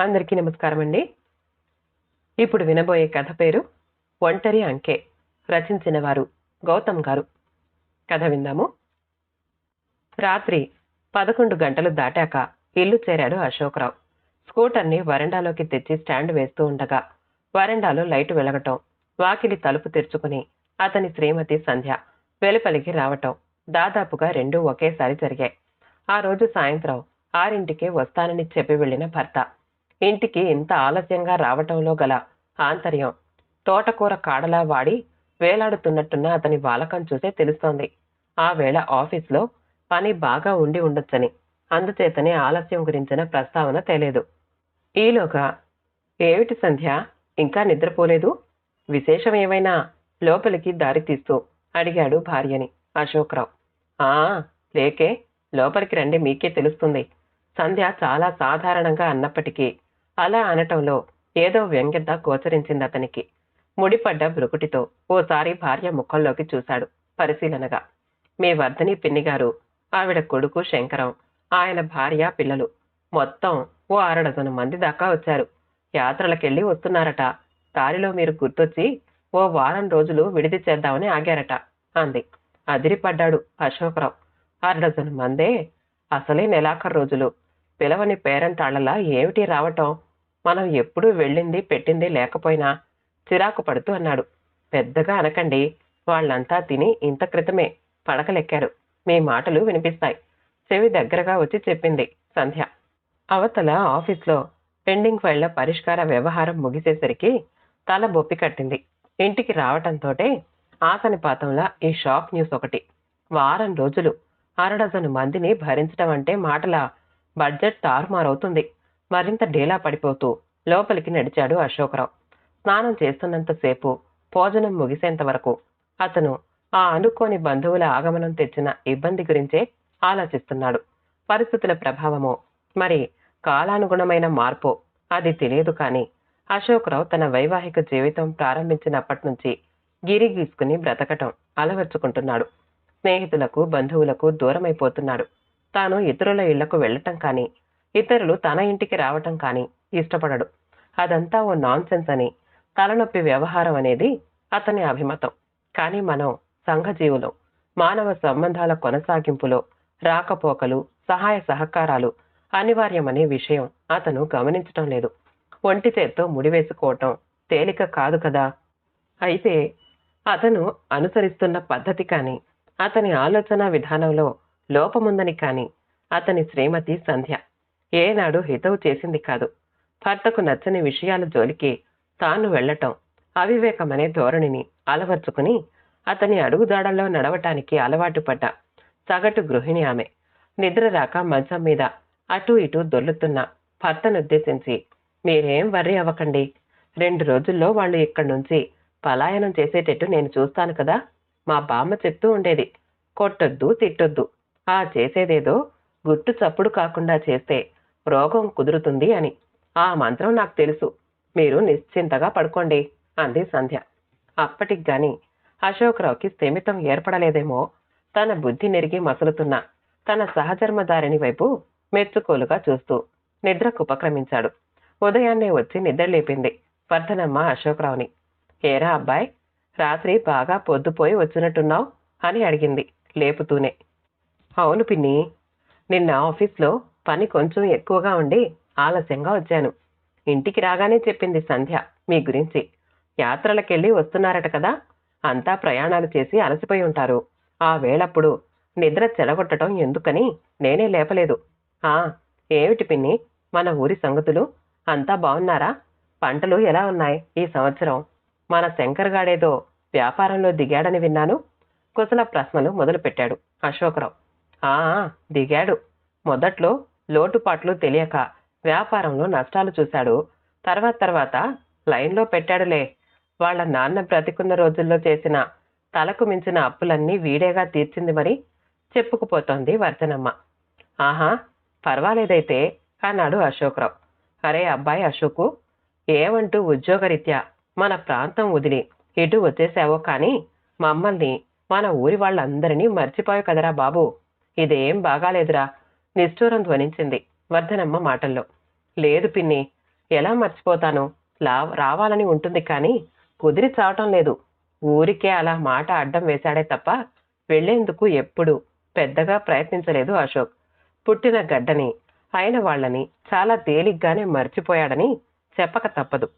అందరికీ నమస్కారం అండి ఇప్పుడు వినబోయే కథ పేరు ఒంటరి అంకె రచించిన వారు గౌతమ్ గారు. కథ విందాము. రాత్రి పదకొండు గంటలు దాటాక ఇల్లు చేరాడు అశోక్రావు. స్కూటర్ని వరండాలోకి తెచ్చి స్టాండ్ వేస్తూ ఉండగా వరండాలో లైటు వెలగటం వాకిలి తలుపు తెరుచుకుని అతని శ్రీమతి సంధ్య వెలుపలికి రావటం దాదాపుగా రెండూ ఒకేసారి జరిగాయి. ఆ రోజు సాయంత్రం ఆరింటికే వస్తానని చెప్పి వెళ్ళిన భర్త ఇంటికి ఇంత ఆలస్యంగా రావటంలో గల ఆంతర్యం. తోటకూర కాడలా వాడి వేలాడుతున్నట్టున్న అతని వాలకం చూసే తెలుస్తోంది. ఆ వేళ ఆఫీస్లో పని బాగా ఉండి ఉండొచ్చని. అందుచేతనే ఆలస్యం గురించిన ప్రస్తావన తేలేదు. ఈలోగా ఏమిటి సంధ్య? ఇంకా నిద్రపోలేదు? విశేషం ఏమైనా? లోపలికి దారి తీస్తూ అడిగాడు భార్యని అశోక్రావు. ఆ లేకే. లోపలికి రండి మీకే తెలుస్తుంది. సంధ్య చాలా సాధారణంగా అన్నప్పటికీ అలా అనటంలో ఏదో వ్యంగ్యత గోచరించింది అతనికి. ముడిపడ్డ బ్రుకుటితో ఓసారి భార్య ముఖంలోకి చూశాడు పరిశీలనగా. మీ వర్ధని పిన్నిగారు ఆవిడ కొడుకు శంకరం ఆయన భార్య పిల్లలు. మొత్తం ఓ అరడజను మంది దాకా వచ్చారు. యాత్రలకెళ్ళి వస్తున్నారట. దారిలో మీరు గుర్తొచ్చి ఓ వారం రోజులు విడిది చేద్దామని ఆగారట అంది. అదిరిపడ్డాడు అశోకరావు. అరడజను మందే అసలే నెలాఖరు రోజులు. పిలవని పేరంటాళ్ళలా ఏమిటి రావటం? మనం ఎప్పుడూ వెళ్ళింది పెట్టింది లేకపోయినా చిరాకు పడుతూ అన్నాడు. పెద్దగా అనకండి వాళ్ళంతా తిని ఇంత క్రితమే పడకలెక్కారు. మీ మాటలు వినిపిస్తాయి. చెవి దగ్గరగా వచ్చి చెప్పింది సంధ్య. అవతల ఆఫీస్లో పెండింగ్ ఫైళ్ళ పరిష్కార వ్యవహారం ముగిసేసరికి తల బొప్పి కట్టింది. ఇంటికి రావటంతోటే ఆసనిపాతంలా ఈ షాక్ న్యూస్ ఒకటి. వారం రోజులు అరడజను మందిని భరించడం అంటే మాటల బడ్జెట్ తారుమారవుతుంది. మరింత డేలా పడిపోతూ లోపలికి నడిచాడు అశోకరావు. స్నానం చేస్తున్నంతసేపు భోజనం ముగిసేంత వరకు అతను ఆ అనుకోని బంధువుల ఆగమనం తెచ్చిన ఇబ్బంది గురించే ఆలోచిస్తున్నాడు. పరిస్థితుల ప్రభావమో మరి కాలానుగుణమైన మార్పో అది తెలియదు కానీ అశోకరావు తన వైవాహిక జీవితం ప్రారంభించినప్పటి నుంచి గిరి గీసుకుని బ్రతకటం అలవర్చుకుంటున్నాడు. స్నేహితులకు బంధువులకు దూరమైపోతున్నాడు. తాను ఇతరుల ఇళ్ళకు వెళ్ళటం కానీ ఇతరులు తన ఇంటికి రావటం కానీ ఇష్టపడడు. అదంతా ఓ నాన్సెన్స్ అని తలనొప్పి వ్యవహారం అనేది అతని అభిమతం. కానీ మనం సంఘజీవులం మానవ సంబంధాల కొనసాగింపులో రాకపోకలు సహాయ సహకారాలు అనివార్యమనే విషయం అతను గమనించటం లేదు. ఒంటి చేత్తో ముడివేసుకోవటం తేలిక కాదు కదా? అయితే అతను అనుసరిస్తున్న పద్ధతి కానీ అతని ఆలోచన విధానంలో లోపముందని కానీ అతని శ్రీమతి సంధ్య ఏనాడు హితవు చేసింది కాదు. భర్తకు నచ్చని విషయాల జోలికి తాను వెళ్ళటం అవివేకమనే ధోరణిని అలవర్చుకుని అతని అడుగుదాడల్లో నడవటానికి అలవాటు పడ్డ సగటు గృహిణి ఆమె. నిద్ర రాక మంచం మీద అటూ ఇటూ దొల్లుతున్న భర్తనుద్దేశించి మీరేం వర్రీ అవ్వకండి. రెండు రోజుల్లో వాళ్ళు ఇక్కడి నుంచి పలాయనం చేసేటట్టు నేను చూస్తాను కదా. మా బామ్మ చెప్తూ ఉండేది కొట్టొద్దు తిట్టొద్దు. ఆ చేసేదేదో గుట్టు చప్పుడు కాకుండా చేస్తే రోగం కుదురుతుంది అని. ఆ మంత్రం నాకు తెలుసు. మీరు నిశ్చింతగా పడుకోండి అంది సంధ్య. అప్పటికి గాని అశోకరావుకి స్థిమితం ఏర్పడలేదేమో. తన బుద్ధి నెరిగి మసలుతున్న తన సహజర్మదారిని వైపు మెచ్చుకోలుగా చూస్తూ నిద్రకు ఉపక్రమించాడు. ఉదయాన్నే వచ్చి నిద్ర లేపింది వర్ధనమ్మ అశోకరావుని. ఏరా అబ్బాయ్ రాత్రి బాగా పొద్దుపోయి వచ్చినట్టున్నావు? అని అడిగింది లేపుతూనే. అవును పిన్ని. నిన్న ఆఫీస్లో పని కొంచెం ఎక్కువగా ఉండి ఆలస్యంగా వచ్చాను. ఇంటికి రాగానే చెప్పింది సంధ్య మీ గురించి. యాత్రలకెళ్ళి వస్తున్నారట కదా. అంతా ప్రయాణాలు చేసి అలసిపోయి ఉంటారు. ఆ వేళప్పుడు నిద్ర చెడగొట్టడం ఎందుకని నేనే లేపలేదు. ఆ ఏమిటి పిన్ని? మన ఊరి సంగతులు? అంతా బాగున్నారా పంటలు ఎలా ఉన్నాయి ఈ సంవత్సరం? మన శంకర్ గాడేదో వ్యాపారంలో దిగాడని విన్నాను. కుశల ప్రశ్నలు మొదలుపెట్టాడు అశోకరావు. దిగాడు. మొదట్లో లోటుపాట్లు తెలియక వ్యాపారంలో నష్టాలు చూశాడు. తర్వాత తర్వాత లైన్లో పెట్టాడులే. వాళ్ళ నాన్న బ్రతికున్న రోజుల్లో చేసిన తలకు మించిన అప్పులన్నీ వీడేగా తీర్చింది మరి చెప్పుకుపోతోంది వర్ధనమ్మ. ఆహా పర్వాలేదైతే అన్నాడు అశోక్రావు. అరే అబ్బాయి అశోకు ఏమంటూ ఉద్యోగరీత్యా మన ప్రాంతం వదిలి ఇటు వచ్చేసావో కానీ మమ్మల్ని మన ఊరి వాళ్ళందరినీ మర్చిపోయావు కదరా బాబు. ఇదేం బాగాలేదురా. నిష్ఠూరం ధ్వనించింది వర్ధనమ్మ మాటల్లో. లేదు పిన్ని ఎలా మర్చిపోతాను? లా రావాలని ఉంటుంది కానీ కుదిరి చావటం లేదు. ఊరికే అలా మాట అడ్డం వేశాడే తప్ప వెళ్ళేందుకు ఎప్పుడు పెద్దగా ప్రయత్నించలేదు అశోక్. పుట్టిన గడ్డని అయిన వాళ్ళని చాలా తేలిగ్గానే మర్చిపోయాడని చెప్పక తప్పదు.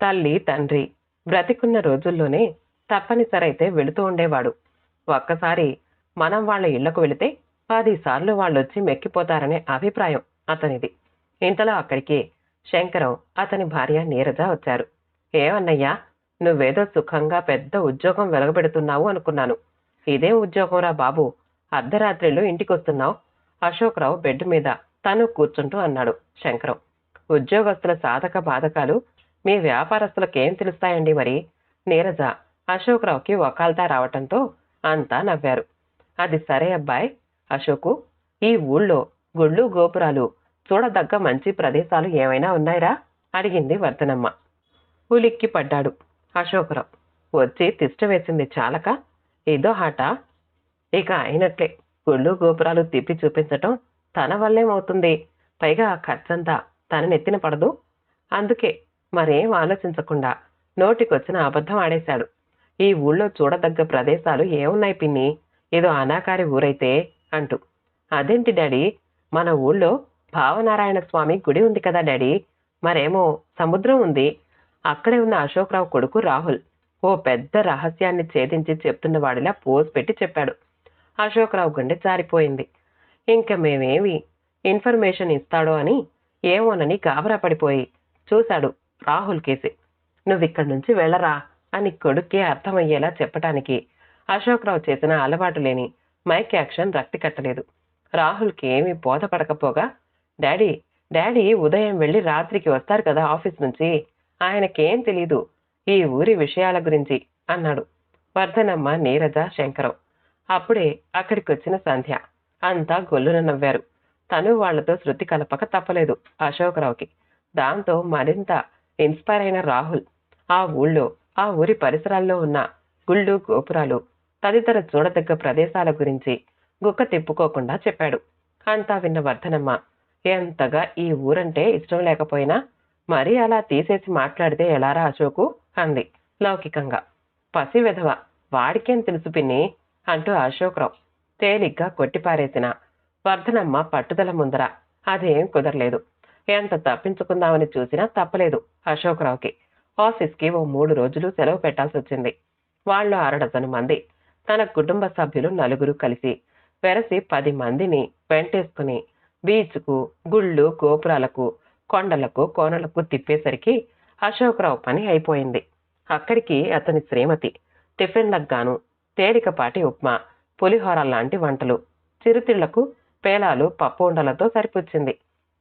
తల్లి తండ్రి బ్రతికున్న రోజుల్లోనే తప్పనిసరైతే వెళుతూ ఉండేవాడు. ఒక్కసారి మనం వాళ్ళ ఇళ్ళకు వెళితే పదిసార్లు వాళ్ళొచ్చి మెక్కిపోతారనే అభిప్రాయం అతనిది. ఇంతలో అక్కడికి శంకరం అతని భార్య నీరజ వచ్చారు. ఏమన్నయ్యా నువ్వేదో సుఖంగా పెద్ద ఉద్యోగం వెలగబెడుతున్నావు అనుకున్నాను. ఇదే ఉద్యోగంరా బాబు అర్ధరాత్రిలో ఇంటికొస్తున్నావు? అశోక్రావు బెడ్ మీద తను కూర్చుంటూ అన్నాడు శంకరం. ఉద్యోగస్తుల సాధక బాధకాలు మీ వ్యాపారస్తులకేం తెలుస్తాయండి మరి? నీరజ అశోక్రావుకి వకాల్తా రావటంతో అంతా నవ్వారు. అది సరే అబ్బాయ్. అశోకు ఈ ఊళ్ళో గుళ్ళు గోపురాలు చూడదగ్గ మంచి ప్రదేశాలు ఏమైనా ఉన్నాయిరా? అడిగింది వర్ధనమ్మ. ఉలిక్కి పడ్డాడు అశోకరావు. వచ్చి తిష్ట వేసింది చాలక? ఇదో హాట ఇక అయినట్లే. గుళ్ళు గోపురాలు తిప్పి చూపించటం తన వల్లేమవుతుంది. పైగా ఆ ఖర్చంతా తన నెత్తిన పడదు. అందుకే మరేం ఆలోచించకుండా నోటికొచ్చిన అబద్ధం ఆడేశాడు. ఈ ఊళ్ళో చూడదగ్గ ప్రదేశాలు ఏమున్నాయి పిన్ని? ఏదో అనాకారి ఊరైతే అంటూ. అదేంటి డాడీ? మన ఊళ్ళో భావనారాయణ స్వామి గుడి ఉంది కదా డాడీ? మరేమో సముద్రం ఉంది. అక్కడే ఉన్న అశోక్రావు కొడుకు రాహుల్ ఓ పెద్ద రహస్యాన్ని ఛేదించి చెప్తున్న వాడిలా పోజ్ పెట్టి చెప్పాడు. అశోక్రావు గుండె జారిపోయింది. ఇంక మేమేమి ఇన్ఫర్మేషన్ ఇస్తాడో అని ఏమోనని గాబరా పడిపోయి చూశాడు రాహుల్ కేసి. నువ్విక్కడి నుంచి వెళ్ళరా అని కొడుక్కి అర్థమయ్యేలా చెప్పటానికి అశోక్రావు చేసిన అలవాటు లేని మైక్ యాక్షన్ రక్తి కట్టలేదు రాహుల్కి ఏమీ బోధపడకపోగా డాడీ డాడీ ఉదయం వెళ్ళి రాత్రికి వస్తారు కదా ఆఫీస్ నుంచి. ఆయనకేం తెలీదు ఈ ఊరి విషయాల గురించి అన్నాడు వర్ధనమ్మ నీరజ శంకరం. అప్పుడే అక్కడికొచ్చిన సంధ్య. అంతా గొల్లున నవ్వారు. తను వాళ్ళతో శృతి కలపక తప్పలేదు అశోకరావుకి. దాంతో మరింత ఇన్స్పైర్ అయిన రాహుల్ ఆ ఊళ్ళో ఆ ఊరి పరిసరాల్లో ఉన్న గుళ్ళు గోపురాలు తదితర చూడదగ్గ ప్రదేశాల గురించి గుక్క తిప్పుకోకుండా చెప్పాడు. అంతా విన్న వర్ధనమ్మ ఎంతగా ఈ ఊరంటే ఇష్టం లేకపోయినా మరీ అలా తీసేసి మాట్లాడితే ఎలారా అశోకు? అంది లౌకికంగా. పసి విధవ వాడికేం తెలుసు పిన్ని? అంటూ అశోక్రావు తేలిగ్గా కొట్టిపారేసిన వర్ధనమ్మ పట్టుదల ముందర అదేం కుదరలేదు. ఎంత తప్పించుకుందామని చూసినా తప్పలేదు అశోక్రావుకి. ఆఫీస్కి ఓ మూడు రోజులు సెలవు పెట్టాల్సి వచ్చింది వాళ్ళు అరడజను మంది తన కుటుంబ సభ్యులు నలుగురు కలిసి వెరసి పది మందిని వెంటేసుకుని బీచ్కు గుళ్ళు గోపురాలకు కొండలకు కోనలకు తిప్పేసరికి అశోక్రావు పని అయిపోయింది. అక్కడికి అతని శ్రీమతి టిఫిన్లకు గాను తేలికపాటి ఉప్మా పులిహోర లాంటి వంటలు చిరుతిళ్ళకు పేలాలు పప్పు ఉండలతో సరిపుచ్చింది.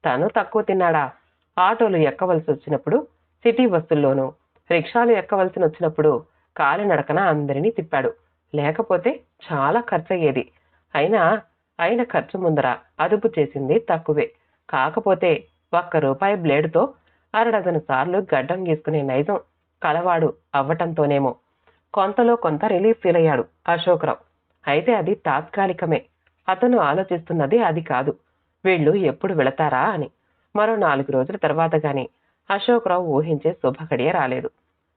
తను తక్కువ తిన్నాడా? ఆటోలు ఎక్కవలసి వచ్చినప్పుడు సిటీ బస్సుల్లోనూ రిక్షాలు ఎక్కవలసి వచ్చినప్పుడు కాలినడకన అందరినీ తిప్పాడు. లేకపోతే చాలా ఖర్చయ్యేది. అయినా అయిన ఖర్చు ముందర అదుపు చేసింది తక్కువే. కాకపోతే ఒక్క రూపాయి బ్లేడుతో అరడజను సార్లు గడ్డం గీసుకునే నైజం కలవాడు అవ్వటంతోనేమో. కొంతలో కొంత రిలీఫ్ ఫీల్ అయ్యాడు అశోక్రావు. అయితే అది తాత్కాలికమే. అతను ఆలోచిస్తున్నది అది కాదు. వీళ్ళు ఎప్పుడు వెళతారా అని. మరో నాలుగు రోజుల తర్వాత గాని అశోక్రావు ఊహించే శుభగడియ రాలేదు.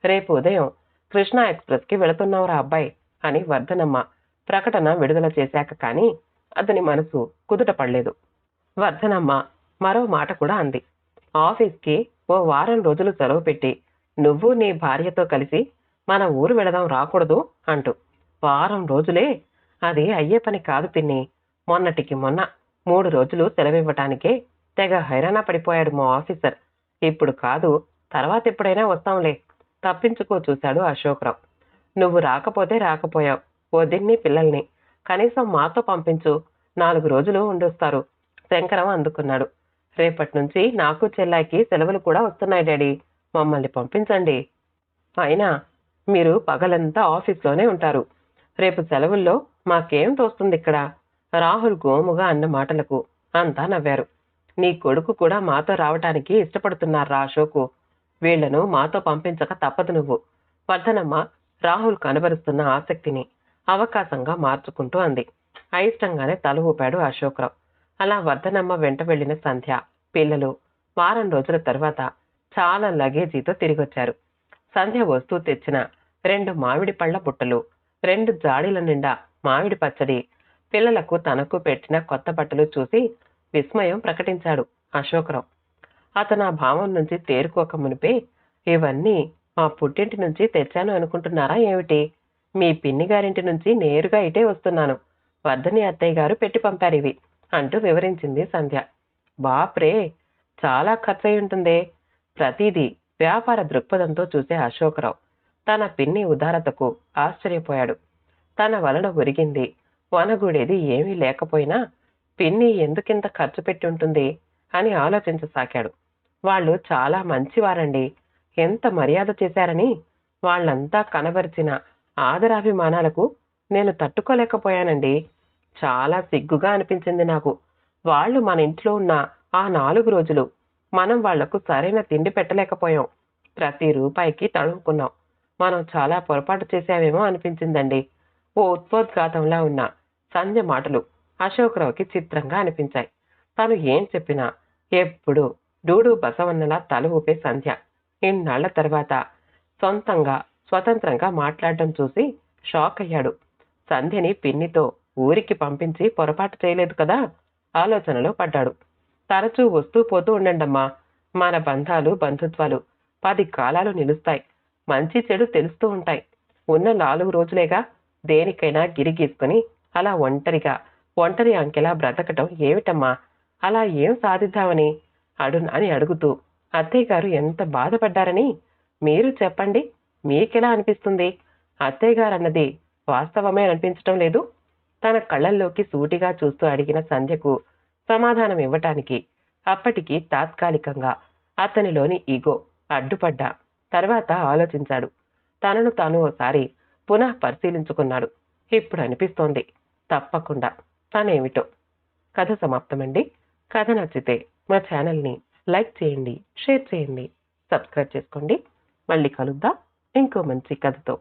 రేపు ఉదయం కృష్ణా ఎక్స్ప్రెస్కి వెళుతున్నావురా అబ్బాయి. అని వర్ధనమ్మ ప్రకటన విడుదల చేశాక కానీ అతని మనసు కుదుట పడలేదు. వర్ధనమ్మ మరో మాట కూడా అంది. ఆఫీస్కి ఓ వారం రోజులు సెలవు పెట్టి నువ్వు నీ భార్యతో కలిసి మన ఊరు వెళదాం రాకూడదు అంటూ. వారం రోజులే? అది అయ్యే పని కాదు పిన్ని. మొన్నటికి మొన్న మూడు రోజులు సెలవివ్వటానికే తెగ హైరాణ పడిపోయాడు మా ఆఫీసర్. ఇప్పుడు కాదు తర్వాత ఎప్పుడైనా వస్తాంలే. తప్పించుకో చూశాడు అశోక్రావు. నువ్వు రాకపోతే రాకపోయావు. వదిన్ని పిల్లల్ని. కనీసం మాతో పంపించు. నాలుగు రోజులు ఉండొస్తారు. శంకరం అందుకున్నాడు. రేపటి నుంచి నాకు చెల్లాయికి సెలవులు కూడా వస్తున్నాయి డాడీ. మమ్మల్ని పంపించండి. అయినా మీరు పగలంతా ఆఫీస్లోనే ఉంటారు. రేపు సెలవుల్లో మాకేం తోస్తుంది ఇక్కడ? రాహుల్ గోముగా అన్న మాటలకు అంతా నవ్వారు. నీ కొడుకు కూడా మాతో రావటానికి ఇష్టపడుతున్నారా అశోకు వీళ్ళను మాతో పంపించక తప్పదు నువ్వు. వర్ధనమ్మ రాహుల్ కనబరుస్తున్న ఆసక్తిని అవకాశంగా మార్చుకుంటూ అంది. అయిష్టంగానే తల ఊపాడు అశోక్రావు. అలా వర్ధనమ్మ వెంట వెళ్ళిన సంధ్య పిల్లలు వారం రోజుల తర్వాత చాలా లగేజీతో తిరిగొచ్చారు. సంధ్య వస్తూ తెచ్చిన రెండు మామిడి పళ్ళ బుట్టలు రెండు జాడీల నిండా మామిడి పచ్చడి పిల్లలకు తనకు పెట్టిన కొత్త బట్టలు చూసి విస్మయం ప్రకటించాడు అశోకరావు. అతను ఆ భావం నుంచి తేరుకోక మునిపే ఇవన్నీ మా పుట్టింటి నుంచి తెచ్చాను అనుకుంటున్నారా ఏమిటి? మీ పిన్ని గారింటి నుంచి నేరుగా ఇటే వస్తున్నాను. వర్ధని అత్తయ్య గారు పెట్టి పంపారు ఇవి అంటూ వివరించింది సంధ్య. బాప్రే చాలా ఖర్చయి ఉంటుందే. ప్రతిదీ వ్యాపార దృక్పథంతో చూసే అశోకరావు. తన పిన్ని ఉదారతకు ఆశ్చర్యపోయాడు. తన వలన ఒరిగింది. వనగూడేది ఏమీ లేకపోయినా పిన్ని ఎందుకింత ఖర్చు పెట్టి ఉంటుంది అని ఆలోచించసాగాడు. వాళ్ళు చాలా మంచివారండి. ఎంత మర్యాద చేశారని వాళ్ళంతా కనబరిచిన ఆదరాభిమానాలకు నేను తట్టుకోలేకపోయానండి. చాలా సిగ్గుగా అనిపించింది నాకు. వాళ్ళు మన ఇంట్లో ఉన్న ఆ నాలుగు రోజులు మనం వాళ్ళకు సరైన తిండి పెట్టలేకపోయాం. ప్రతి రూపాయికి తడుముకున్నాం. మనం చాలా పొరపాటు చేశామేమో అనిపించిందండి. ఓ ఉత్పోద్ఘాతంలా ఉన్న సంధ్య మాటలు అశోకరావుకి చిత్రంగా అనిపించాయి. తను ఏం చెప్పినా ఎప్పుడు డూడు బసవన్నలా తల ఊపే సంధ్య. ఇన్నాళ్ళ తర్వాత సొంతంగా స్వతంత్రంగా మాట్లాడడం చూసి షాక్ అయ్యాడు. సంధ్యని పిన్నితో ఊరికి పంపించి పొరపాటు చేయలేదు కదా? ఆలోచనలో పడ్డాడు. తరచూ వస్తూ పోతూ ఉండండమ్మా. మన బంధాలు బంధుత్వాలు పది కాలాలు నిలుస్తాయి. మంచి చెడు తెలుస్తూ ఉంటాయి. ఉన్న నాలుగు రోజులేగా దేనికైనా గిరిగీసుకుని అలా ఒంటరిగా ఒంటరి అంకెలా బ్రతకటం ఏమిటమ్మా? అలా ఏం సాధిద్దామని అడు అని అడుగుతూ అత్తయ్య గారు ఎంత బాధపడ్డారని మీరు చెప్పండి. మీకెలా అనిపిస్తుంది? అత్తయ్య గారు అన్నది వాస్తవమే అనిపించటం లేదు. తన కళ్ళల్లోకి సూటిగా చూస్తూ అడిగిన సంధ్యకు సమాధానం ఇవ్వటానికి అప్పటికి తాత్కాలికంగా అతనిలోని ఈగో అడ్డుపడ్డా తర్వాత ఆలోచించాడు. తనను తాను ఓసారి పునః పరిశీలించుకున్నాడు. ఇప్పుడు అనిపిస్తోంది తప్పకుండా తనేమిటో. కథ సమాప్తమండి. కథ నచ్చితే మా ఛానల్ని లైక్ చేయండి షేర్ చేయండి సబ్స్క్రైబ్ చేసుకోండి. మళ్ళీ కలుద్దాం. ఇంకో మంచి కథతో.